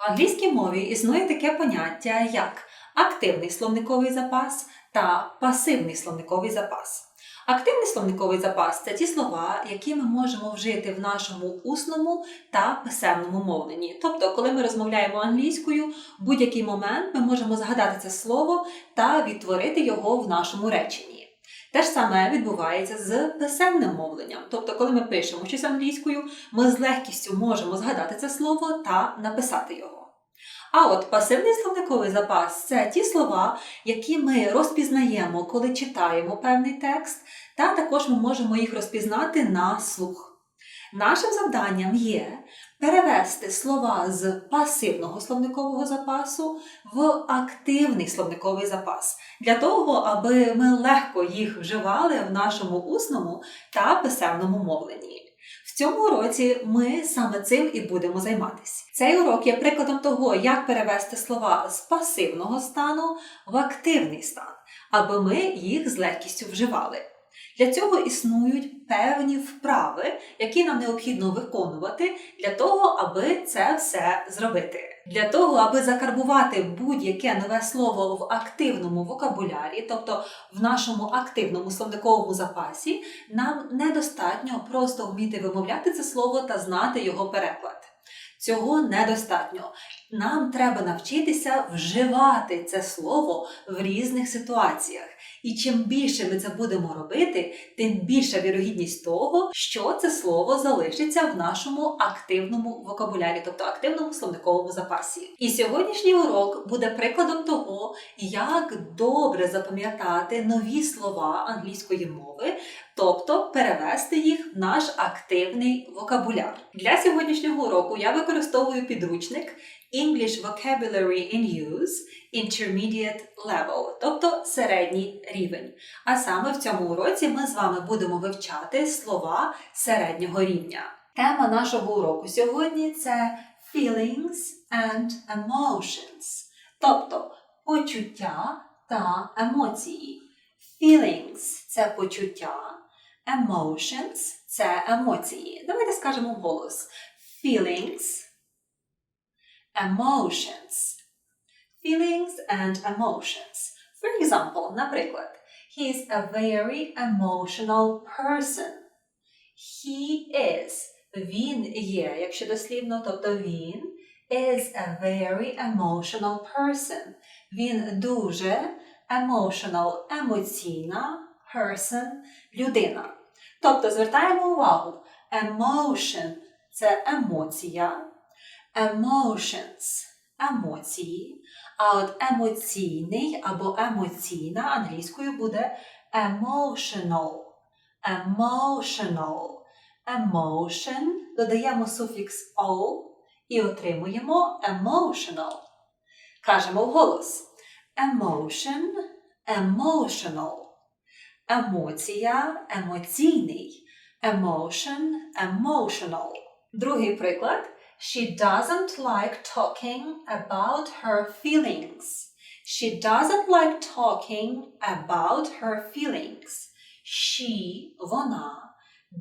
В англійській мові існує таке поняття як активний словниковий запас та пасивний словниковий запас. Активний словниковий запас це ті слова, які ми можемо вжити в нашому усному та писемному мовленні. Тобто, коли ми розмовляємо англійською, в будь-який момент ми можемо згадати це слово та відтворити його в нашому реченні. Те ж саме відбувається з писемним мовленням. Тобто, коли ми пишемо щось англійською, ми з легкістю можемо згадати це слово та написати його. А от пасивний словниковий запас це ті слова, які ми розпізнаємо, коли читаємо певний текст, та також ми можемо їх розпізнати на слух. Нашим завданням є перевести слова з пасивного словникового запасу в активний словниковий запас для того, аби ми легко їх вживали в нашому усному та писемному мовленні. В цьому уроці ми саме цим і будемо займатися. Цей урок є прикладом того, як перевести слова з пасивного стану в активний стан, аби ми їх з легкістю вживали. Для цього існують певні вправи, які нам необхідно виконувати для того, аби це все зробити. Для того, аби закарбувати будь-яке нове слово в активному вокабулярі, тобто в нашому активному словниковому запасі, нам недостатньо просто вміти вимовляти це слово та знати його переклад. Цього недостатньо. Нам треба навчитися вживати це слово в різних ситуаціях. І чим більше ми це будемо робити, тим більша вірогідність того, що це слово залишиться в нашому активному вокабулярі, тобто активному словниковому запасі. І сьогоднішній урок буде прикладом того, як добре запам'ятати нові слова англійської мови, тобто перевести їх в наш активний вокабуляр. Для сьогоднішнього уроку я використовую підручник English Vocabulary in Use Intermediate Level, тобто середній рівень. А саме в цьому уроці ми з вами будемо вивчати слова середнього рівня. Тема нашого уроку сьогодні це feelings and emotions, тобто почуття та емоції. Feelings – це почуття, emotions – це емоції. Давайте скажемо вголос. Feelings, emotions. Feelings and emotions. For example, наприклад, he is a very emotional person. He is. Він є, якщо дослівно, тобто він is a very emotional person. Він дуже emotional, емоційна person, людина. Тобто звертаємо увагу, emotion – це емоція, Emotions – емоції, а от емоційний або емоційна англійською буде emotional. Emotional. Emotion додаємо суфікс o і отримуємо emotional. Кажемо вголос. Emotion, emotional. Емоція, емоційний. Emotion, emotional. Другий приклад. She doesn't like talking about her feelings. She doesn't like talking about her feelings. She, вона,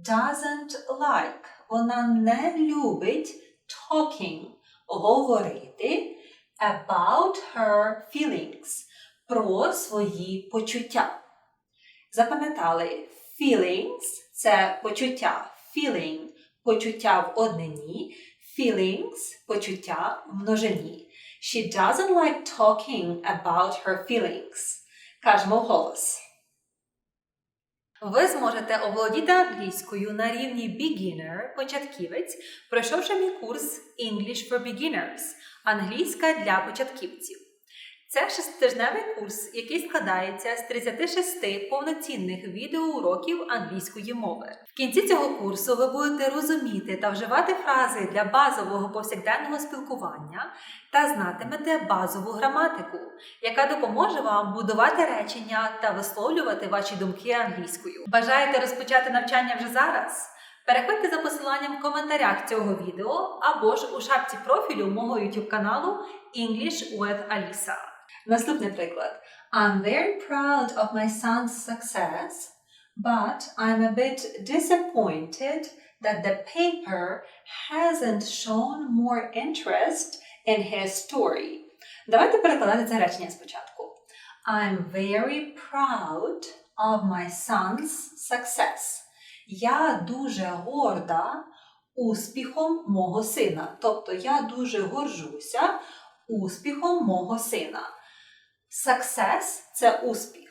doesn't like, вона не любить talking, говорити about her feelings, про свої почуття. Запам'ятали, feelings – це почуття, feeling – почуття в однині, feelings – почуття в множині. She doesn't like talking about her feelings. Кажемо голос. Ви зможете оволодіти англійською на рівні beginner, початківець, пройшовши мій курс English for Beginners – англійська для початківців. Це шеститижневий курс, який складається з 36 повноцінних відеоуроків англійської мови. В кінці цього курсу ви будете розуміти та вживати фрази для базового повсякденного спілкування та знатимете базову граматику, яка допоможе вам будувати речення та висловлювати ваші думки англійською. Бажаєте розпочати навчання вже зараз? Переходьте за посиланням в коментарях цього відео або ж у шапці профілю мого YouTube каналу English with Alisa. Наступний приклад. I'm very proud of my son's success, but I'm a bit disappointed that the paper hasn't shown more interest in his story. Давайте перекладати це речення спочатку. I'm very proud of my son's success. Я дуже горда успіхом мого сина. Тобто я дуже горжуся успіхом мого сина. Success – це успіх.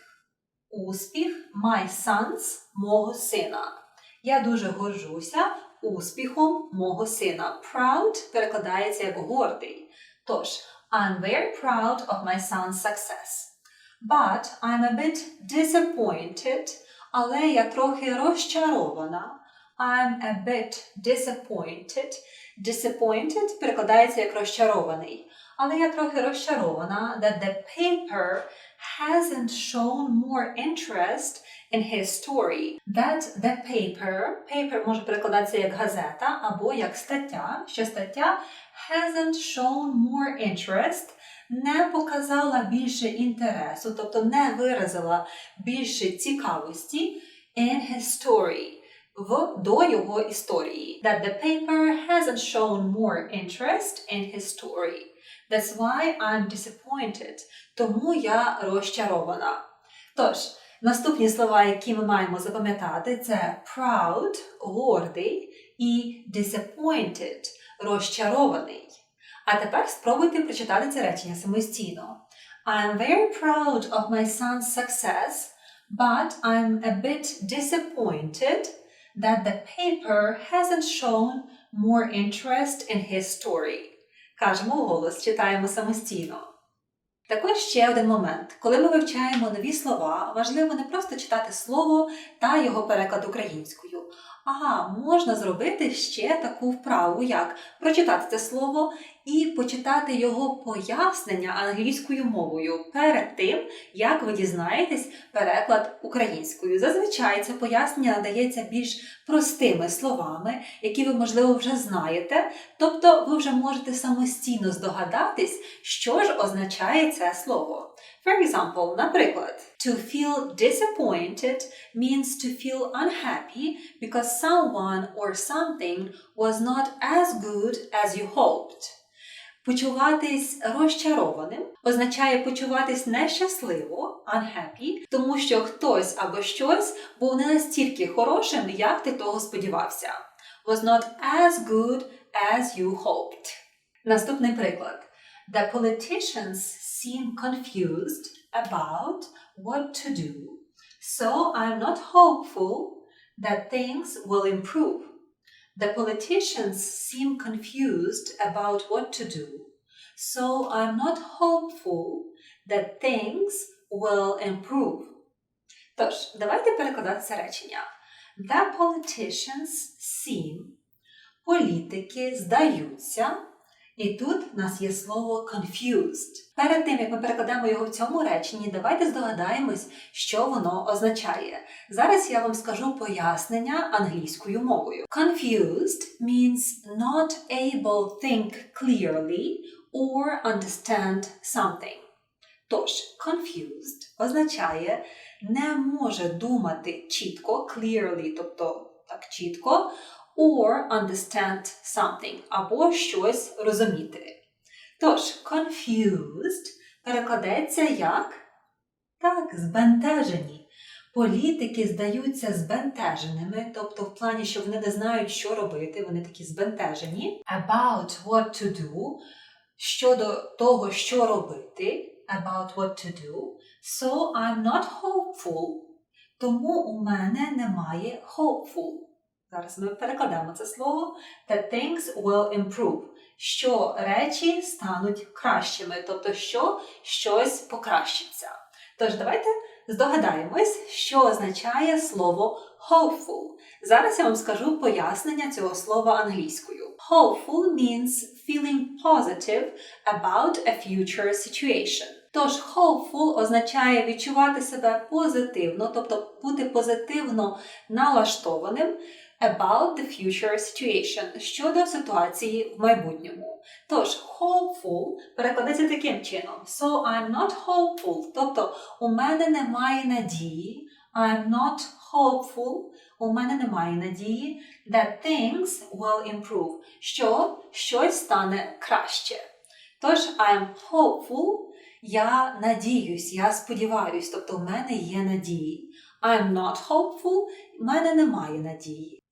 Успіх my son's мого сина. Я дуже горжуся успіхом мого сина. Proud перекладається як гордий. Тож, I'm very proud of my son's success. But I'm a bit disappointed, але я трохи розчарована. I'm a bit disappointed. Disappointed перекладається як розчарований. Але я трохи розчарована that the paper hasn't shown more interest in his story. That the paper, paper може перекладатися як газета або як стаття, що стаття hasn't shown more interest, не показала більше інтересу, тобто не виразила більше цікавості in his story. В до його історії. That the paper hasn't shown more interest in his story. That's why I'm disappointed. Тому я розчарована. Тож, наступні слова, які ми маємо запам'ятати, це proud, гордий і disappointed, розчарований. А тепер спробуйте прочитати це речення самостійно. I'm very proud of my son's success, but I'm a bit disappointed that the paper hasn't shown more interest in his story. Кажемо голос, читаємо самостійно. Також ще один момент. Коли ми вивчаємо нові слова, важливо не просто читати слово та його переклад українською. А можна зробити ще таку вправу, як прочитати це слово і почитати його пояснення англійською мовою перед тим, як ви дізнаєтесь переклад українською. Зазвичай це пояснення надається більш простими словами, які ви, можливо, вже знаєте, тобто ви вже можете самостійно здогадатись, що ж означає це слово. For example, наприклад, to feel disappointed means to feel unhappy because someone or something was not as good as you hoped. Почуватись розчарованим означає почуватись нещасливо, unhappy, тому що хтось або щось був не настільки хорошим, як ти того сподівався. Was not as good as you hoped. Наступний приклад. The politicians seem confused about what to do, so I'm not hopeful that things will improve. The politicians seem confused about what to do, so I'm not hopeful that things will improve. Тож, давайте перекладати це речення. The politicians seem. Політики здаються. І тут в нас є слово confused. Перед тим, як ми перекладемо його в цьому реченні, давайте здогадаємось, що воно означає. Зараз я вам скажу пояснення англійською мовою. Confused means not able think clearly or understand something. Тож, confused означає не може думати чітко, clearly, тобто так чітко, or understand something, або щось розуміти. Тож, confused перекладеться як так, збентежені. Політики здаються збентеженими, тобто в плані, що вони не знають, що робити, вони такі збентежені. About what to do, щодо того, що робити, about what to do. So I'm not hopeful. Тому у мене немає hopeful. Зараз ми перекладемо це слово. That things will improve. Що речі стануть кращими, тобто що щось покращиться. Тож давайте здогадаємось, що означає слово hopeful. Зараз я вам скажу пояснення цього слова англійською. Hopeful means feeling positive about a future situation. Тож hopeful означає відчувати себе позитивно, тобто бути позитивно налаштованим about the future situation щодо ситуації в майбутньому. Тож hopeful перекладається таким чином: So I'm not hopeful, тобто у мене немає надії. I'm not hopeful, у мене немає надії that things will improve, що щось стане краще. Тож, I'm hopeful, я надіюсь, я сподіваюсь, тобто в мене є надії. I'm not hopeful, в мене немає надії.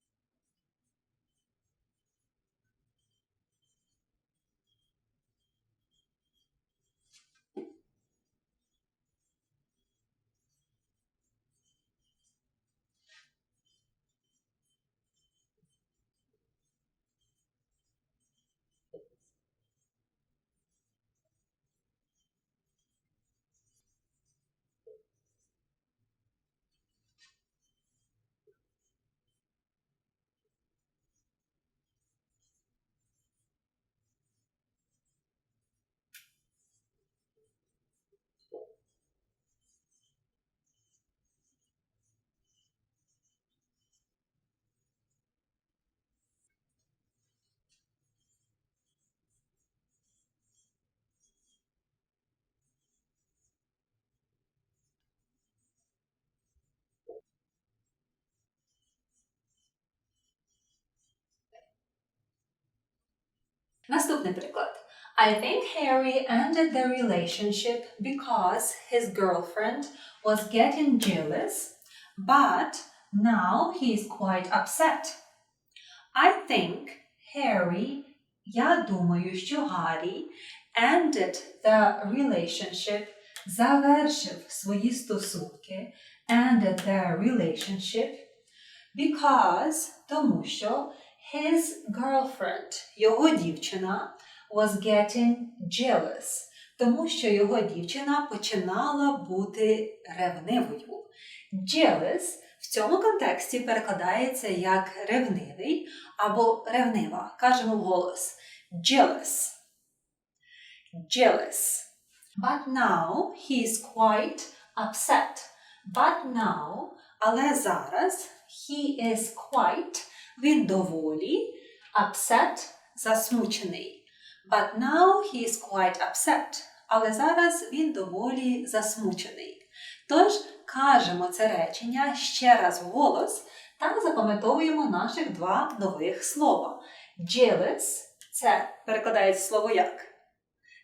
Наступний приклад. I think Harry ended the relationship because his girlfriend was getting jealous, but now he is quite upset. I think Harry, я думаю, що Гаррі ended the relationship, завершив свої стосунки, ended the relationship, because, тому що his girlfriend, його дівчина, was getting jealous, тому що його дівчина починала бути ревнивою. Jealous в цьому контексті перекладається як ревнивий або ревнива. Кажемо вголос jealous. Jealous. But now he is quite upset. But now, але зараз he is quite він доволі upset, засмучений. But now he is quite upset. Але зараз він доволі засмучений. Тож кажемо це речення ще раз вголос та запам'ятовуємо наших два нових слова. Jealous – це перекладається слово як?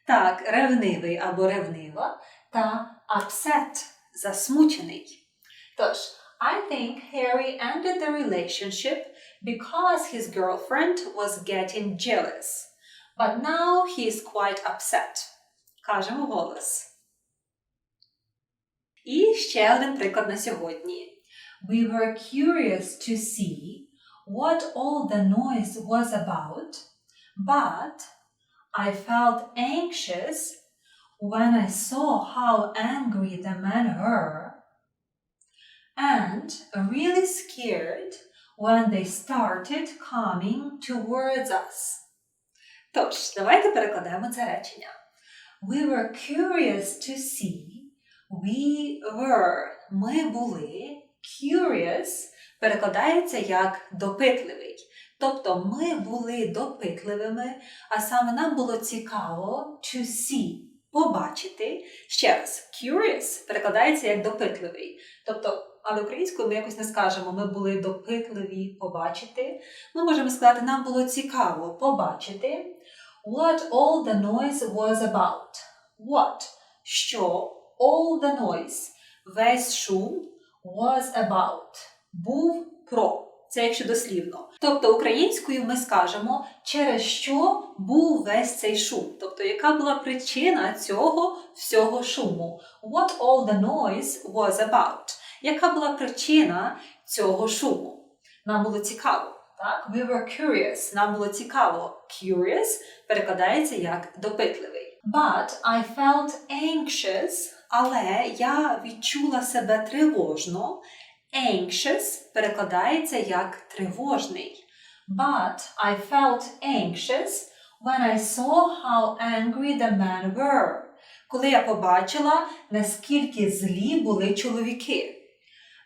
Так, ревнивий або ревнива, та upset – засмучений. Тож, I think Harry ended the relationship because his girlfriend was getting jealous. But now he is quite upset. Кажемо голос. І ще один приклад на сьогодні. We were curious to see what all the noise was about, but I felt anxious when I saw how angry the men were, and really scared when they started coming towards us. Тож, давайте перекладемо це речення. We were curious to see. We were. Ми були. Curious перекладається як допитливий. Тобто ми були допитливими, а саме нам було цікаво to see, побачити. Ще раз, curious перекладається як допитливий. Тобто, але українською ми якось не скажемо, ми були допитливі побачити. Ми можемо сказати, нам було цікаво побачити. What all the noise was about. What? Що? All the noise. Весь шум was about. Був про. Це якщо дослівно. Тобто українською ми скажемо, через що був весь цей шум. Тобто, яка була причина цього всього шуму? What all the noise was about. Яка була причина цього шуму? Нам було цікаво. Так? We were curious. Нам було цікаво. Curious перекладається як допитливий. But I felt anxious, але я відчула себе тривожно. Anxious перекладається як тривожний. But I felt anxious when I saw how angry the men were. Коли я побачила, наскільки злі були чоловіки.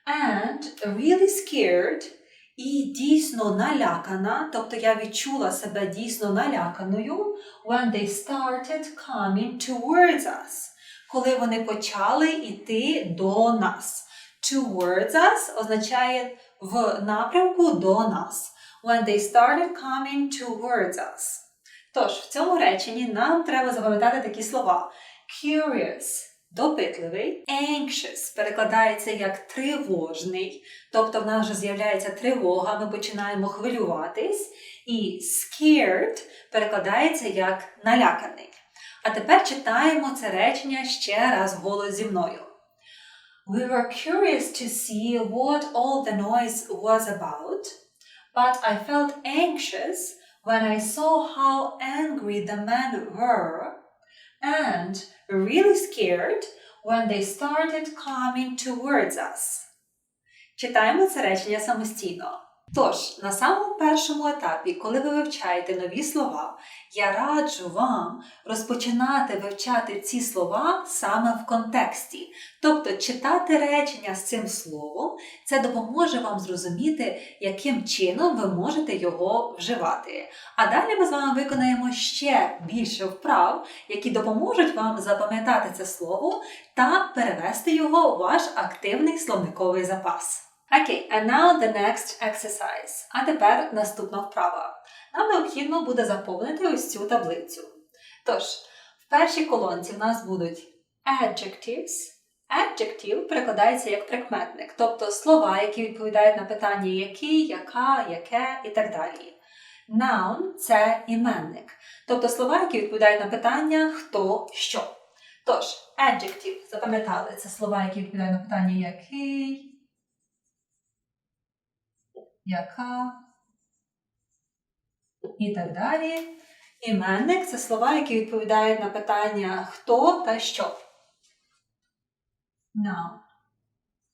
And really scared і дійсно налякана, тобто я відчула себе дійсно наляканою, when they started coming towards us, коли вони почали йти до нас. Towards us означає в напрямку до нас. When they started coming towards us. Тож, в цьому реченні нам треба запам'ятати такі слова: curious допитливий, anxious перекладається як тривожний, тобто в нас вже з'являється тривога, ми починаємо хвилюватись, і scared перекладається як наляканий. А тепер читаємо це речення ще раз голос зі мною. We were curious to see what all the noise was about, but I felt anxious when I saw how angry the men were, and really scared when they started coming towards us. Читаємо це речення самостійно. Тож, на самому першому етапі, коли ви вивчаєте нові слова, я раджу вам розпочинати вивчати ці слова саме в контексті. Тобто читати речення з цим словом, це допоможе вам зрозуміти, яким чином ви можете його вживати. А далі ми з вами виконаємо ще більше вправ, які допоможуть вам запам'ятати це слово та перевести його у ваш активний словниковий запас. Окей, and now the next exercise. А тепер наступна вправа. Нам необхідно буде заповнити ось цю таблицю. Тож, в першій колонці в нас будуть adjectives. Adjective перекладається як прикметник, тобто слова, які відповідають на питання який, яка, яке і так далі. Noun – це іменник, тобто слова, які відповідають на питання хто, що. Тож, adjective, запам'ятали, це слова, які відповідають на питання який, яка і так далі. Іменник це слова, які відповідають на питання хто та що.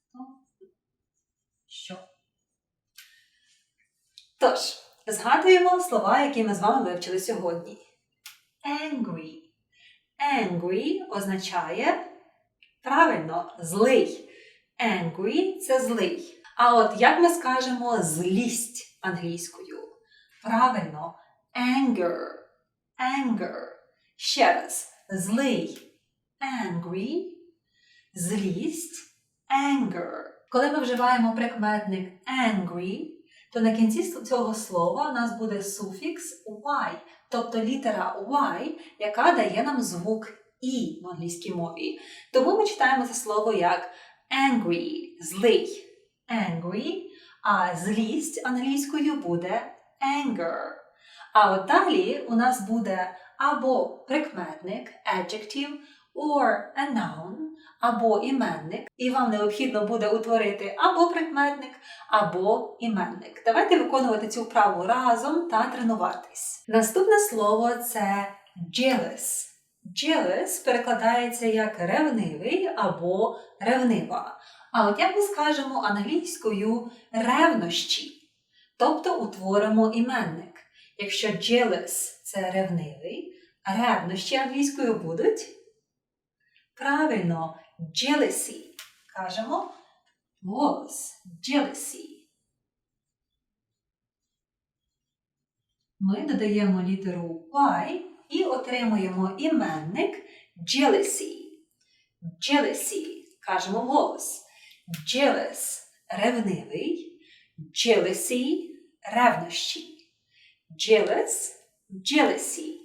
Хто? Що. Тож, згадуємо слова, які ми з вами вивчили сьогодні. Angry. Angry означає правильно злий. Angry це злий. А от як ми скажемо злість англійською? Правильно, anger. Anger. Ще раз. Злий. Angry. Злість. Anger. Коли ми вживаємо прикметник angry, то на кінці цього слова у нас буде суфікс y, тобто літера y, яка дає нам звук і в англійській мові. Тому ми читаємо це слово як angry, злий angry, а злість англійською буде anger. А от далі у нас буде або прикметник adjective or a noun, або іменник, і вам необхідно буде утворити або прикметник, або іменник. Давайте виконувати цю вправу разом та тренуватись. Наступне слово це jealous. Jealous перекладається як ревнивий або ревнива. А от як ми скажемо англійською ревнощі, тобто утворимо іменник. Якщо jealous – це ревнивий, ревнощі англійською будуть правильно jealousy. Кажемо was jealousy. Ми додаємо літеру Y і отримуємо іменник jealousy. Jealousy. Кажемо голос. Jealous ревнивий. Jealousy ревнощі. Jealous jealousy.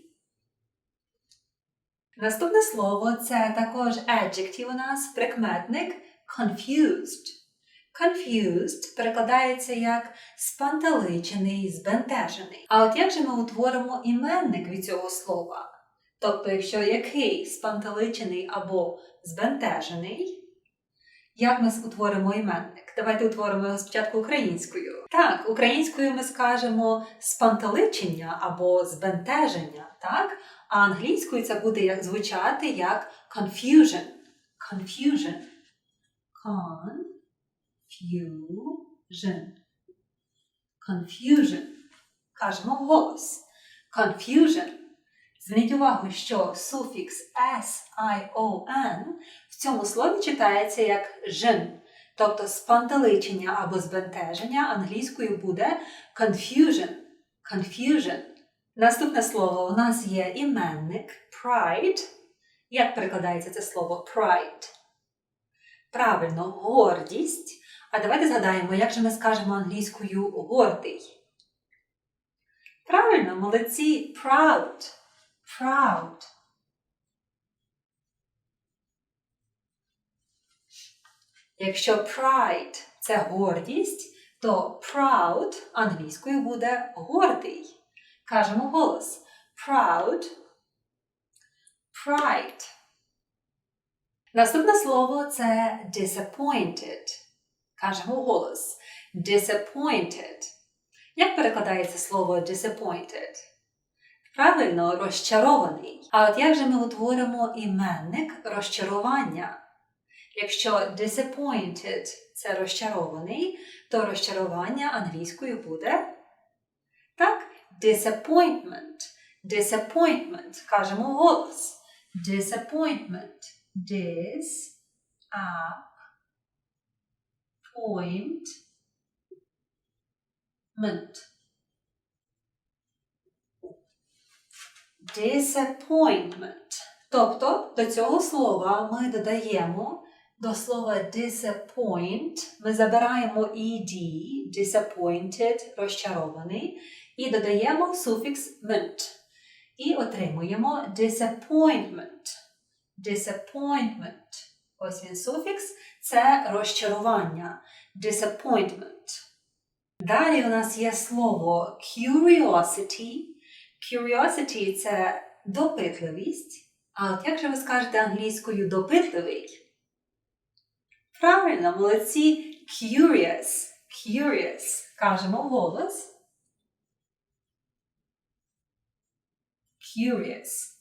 Наступне слово це також adjective у нас прикметник confused. Confused перекладається як спантеличений, збентежений. А от як же ми утворимо іменник від цього слова? Тобто, якщо який спантеличений або збентежений, як ми утворимо іменник? Давайте утворимо його спочатку українською. Так, українською ми скажемо спантеличення або збентеження, так? А англійською це буде як звучати як confusion. Confusion. Confusion. Confusion. Кажемо голос. Confusion. Зверніть увагу, що суфікс S-I-O-N в цьому слові читається як жен, тобто спантеличення або збентеження англійською буде confusion. Confusion. Наступне слово у нас є іменник pride. Як перекладається це слово pride? Правильно, гордість. А давайте згадаємо, як же ми скажемо англійською гордий. Правильно, молодці. Proud. Proud. Якщо pride це гордість, то proud англійською буде гордий. Кажемо голос. Proud. Pride. Наступне слово це disappointed. Кажемо голос. Disappointed. Як перекладається слово disappointed? Правильно, розчарований. А от як же ми утворимо іменник розчарування? Якщо disappointed це розчарований, то розчарування англійською буде так, disappointment. Disappointment. Кажемо голос. Disappointment. Dis up point ment. Disappointment. Тобто до цього слова ми додаємо до слова disappoint, ми забираємо ed, disappointed, розчарований, і додаємо суфікс ment. І отримуємо disappointment. Disappointment. Ось він суфікс це розчарування. Disappointment. Далі у нас є слово curiosity. Curiosity це допитливість. А от як же ви скажете англійською допитливий? Правильно, молодці. Curious. Curious. Кажемо голос. Curious.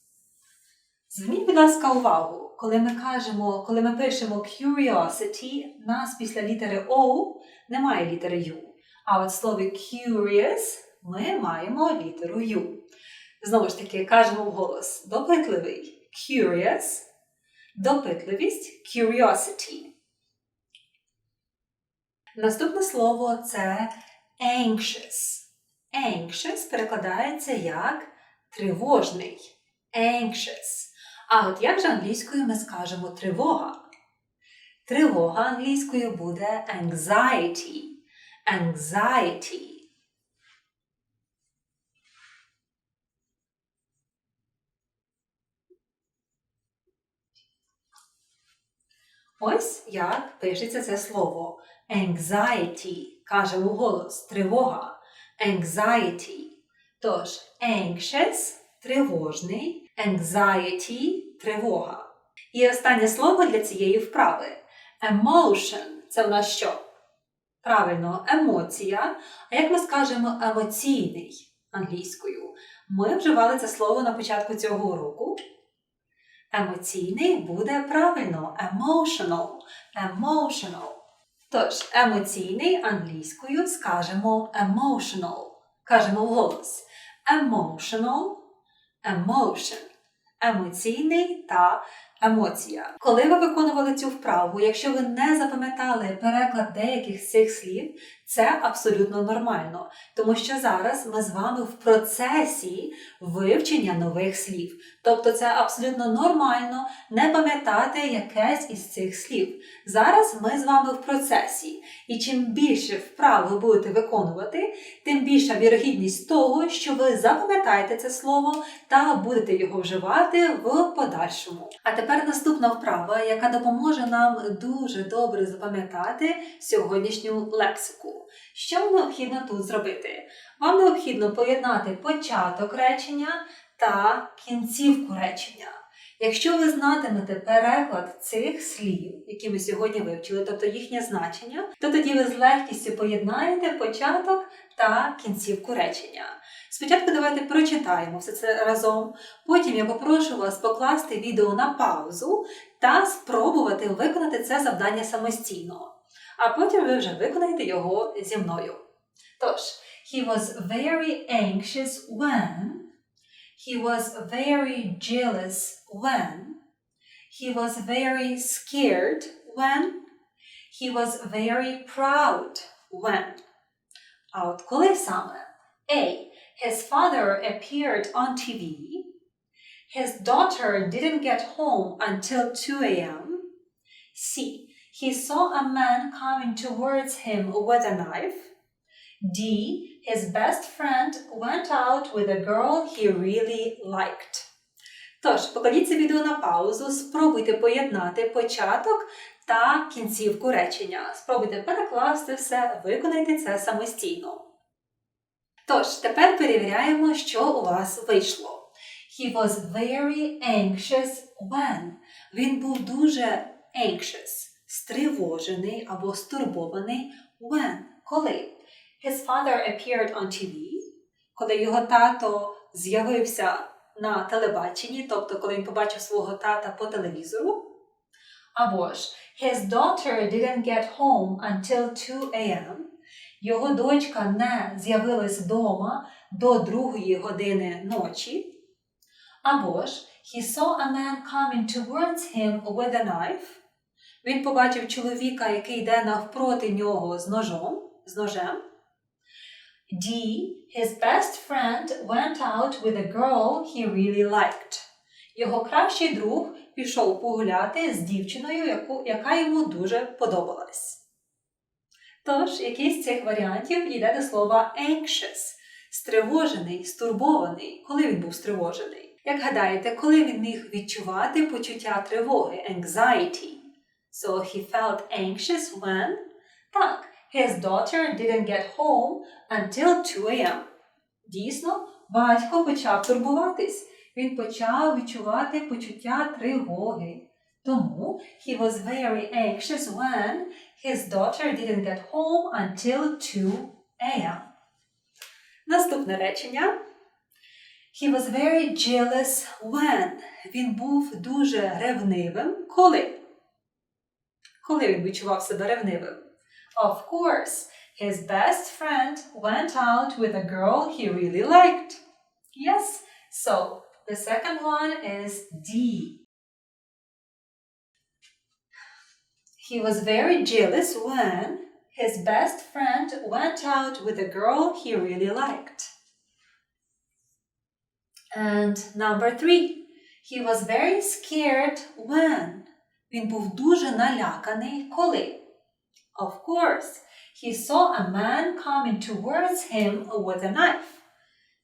Зверніть, будь ласка, увагу, коли ми кажемо, коли ми пишемо curiosity, нас після літери O немає літери U. А от в слові curious ми маємо літеру U. Знову ж таки, кажемо вголос допитливий curious, допитливість curiosity. Наступне слово це anxious. Anxious перекладається як тривожний. Anxious. А от як же англійською ми скажемо тривога? Тривога англійською буде anxiety. Anxiety. Ось як пишеться це слово. Anxiety. Кажемо голос. Тривога. Anxiety. Тож, anxious тривожний, anxiety тривога. І останнє слово для цієї вправи. Emotion це в нас що? Правильно, емоція. А як ми скажемо емоційний англійською? Ми вживали це слово на початку цього уроку. Емоційний буде правильно emotional. Emotional. Тож, емоційний англійською скажемо emotional. Кажемо голос. Emotional, emotion. Емоційний та емоція. Коли ви виконували цю вправу, якщо ви не запам'ятали переклад деяких з цих слів, це абсолютно нормально, тому що зараз ми з вами в процесі вивчення нових слів. Тобто це абсолютно нормально не пам'ятати якесь із цих слів. Зараз ми з вами в процесі, і чим більше вправ ви будете виконувати, тим більша вірогідність того, що ви запам'ятаєте це слово та будете його вживати в подальшому. А тепер наступна вправа, яка допоможе нам дуже добре запам'ятати сьогоднішню лексику. Що необхідно тут зробити? Вам необхідно поєднати початок речення та кінцівку речення. Якщо ви знатимете переклад цих слів, які ми сьогодні вивчили, тобто їхнє значення, то тоді ви з легкістю поєднаєте початок та кінцівку речення. Спочатку давайте прочитаємо все це разом, потім я попрошу вас покласти відео на паузу та спробувати виконати це завдання самостійно а потім ви вже виконаєте його зі мною. Тож, he was very anxious when, he was very jealous when, he was very scared when, he was very proud when. А от коли саме? A. His father appeared on TV. His daughter didn't get home until 2 a.m. C. He saw a man coming towards him with a knife. D. His best friend went out with a girl he really liked. Тож, покладіть це відео на паузу, спробуйте поєднати початок та кінцівку речення. Спробуйте перекласти все, виконайте це самостійно. Тож, тепер перевіряємо, що у вас вийшло. He was very anxious when. Він був дуже anxious, стривожений або стурбований when. Коли? His father appeared on TV. Коли його тато з'явився на телебаченні, тобто коли він побачив свого тата по телевізору. Або ж His daughter didn't get home until 2 a.m. Його дочка не з'явилась вдома до другої години ночі. Або ж He saw a man coming towards him with a knife. Він побачив чоловіка, який йде навпроти нього з ножом, з ножем. D. His best friend went out with a girl he really liked. Його кращий друг пішов погуляти з дівчиною, яку, яка йому дуже подобалась. Тож, який з цих варіантів йде до слова anxious – стривожений, стурбований, коли він був стривожений. Як гадаєте, коли він міг відчувати почуття тривоги, anxiety? So he felt anxious when? Так, his daughter didn't get home until 2 a.m. Дійсно, батько почав турбуватись. Він почав відчувати почуття тривоги. Тому he was very anxious when his daughter didn't get home until 2 a.m. Наступне речення. He was very jealous when. Він був дуже ревнивим. Коли? Коли він відчував себе ревнивим? Of course, his best friend went out with a girl he really liked. Yes, so the second one is D. He was very jealous when his best friend went out with a girl he really liked. And number three, he was very scared when. Він був дуже наляканий коли. Of course, he saw a man coming towards him with a knife.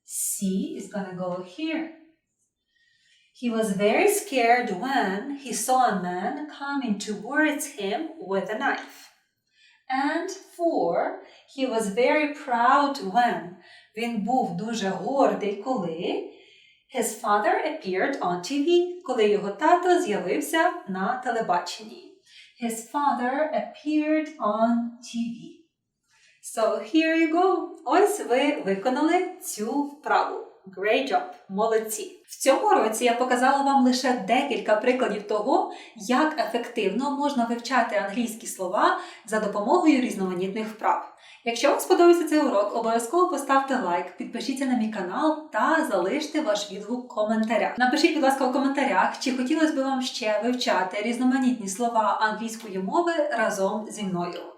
C is gonna go here. He was very scared when he saw a man coming towards him with a knife. And four, he was very proud when. Він був дуже гордий, коли his father appeared on TV, коли його тато з'явився на телебаченні. His father appeared on TV. So here you go. Ось ви виконали цю вправу. Great job! Молодці! В цьому році я показала вам лише декілька прикладів того, як ефективно можна вивчати англійські слова за допомогою різноманітних вправ. Якщо вам сподобався цей урок, обов'язково поставте лайк, підпишіться на мій канал та залиште ваш відгук в коментарях. Напишіть, будь ласка, у коментарях, чи хотілося б вам ще вивчати різноманітні слова англійської мови разом зі мною.